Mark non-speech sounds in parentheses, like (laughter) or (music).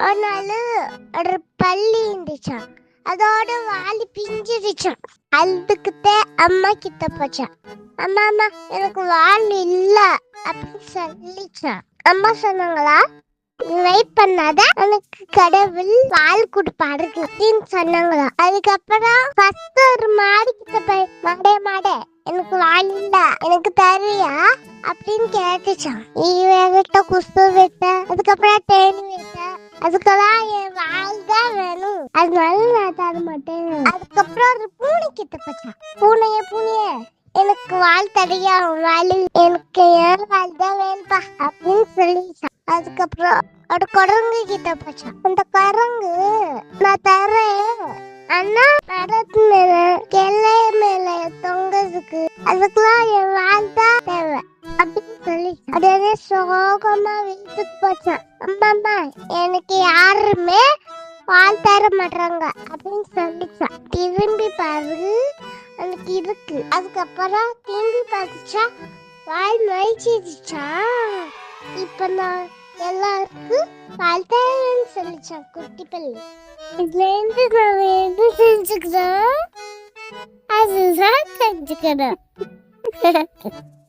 அதனால ஒரு பள்ளி இருந்துச்சான் அதோட வாலி பிஞ்சிருச்சான் அதுக்கிட்ட அம்மா கிட்ட போச்சான் அம்மா அம்மா எனக்கு வால் இல்ல அப்படின்னு சொல்லிச்சான் அம்மா சொன்னாங்களா வெயிட் பண்ணாத எனக்கு கடவுள் வால் கொடுப்பாரு அப்படின்னு சொன்னாங்களா. அதுக்கப்புறம் ஃபர்ஸ்ட் ஒரு மாடு கிட்ட போய் மாடே மாடே எனக்கு வால் இல்ல எனக்கு தருவியா? அப்படின்னு கேட்டுச்சான் இவன்கிட்ட குஸ்து விட்ட அதுக்கப்புறம் தேனி விட்ட அதுக்கெல்லாம் என் வாய் தான் வேணும் அதனால நான் தர மாட்டேன் அதுக்கப்புறம் ஒரு பூனை கிட்ட போச்சான் பூனைய பூனைய எனக்கு வால் தடையா வால் எனக்கு ஏன் வால் தான் வேணுப்பா அப்படின்னு சொல்லிச்சான் அதுக்கப்புறம் ஒரு குரங்கு கிட்ட போச்சான் அந்த குரங்கு நான் தரேன். ஆனா மரத்து மேல கிளை மேல தொங்கதுக்கு அதுக்கெல்லாம் என் வால் உடனே சோகமா வீட்டுக்கு போச்சான் அம்மா எனக்கு யாருமே பால் தர மாட்டாங்க அப்படின்னு சொல்லிச்சான் திரும்பி பாரு எனக்கு இருக்கு. அதுக்கப்புறம் திரும்பி பார்த்துச்சா வால் மழிச்சிருச்சா இப்ப நான் எல்லாருக்கும் பால் தரேன்னு சொல்லிச்சான் குட்டி பள்ளி. இதுல இருந்து நான் எது செஞ்சுக்கிறோம்? அதுதான் செஞ்சுக்கிறேன் (laughs)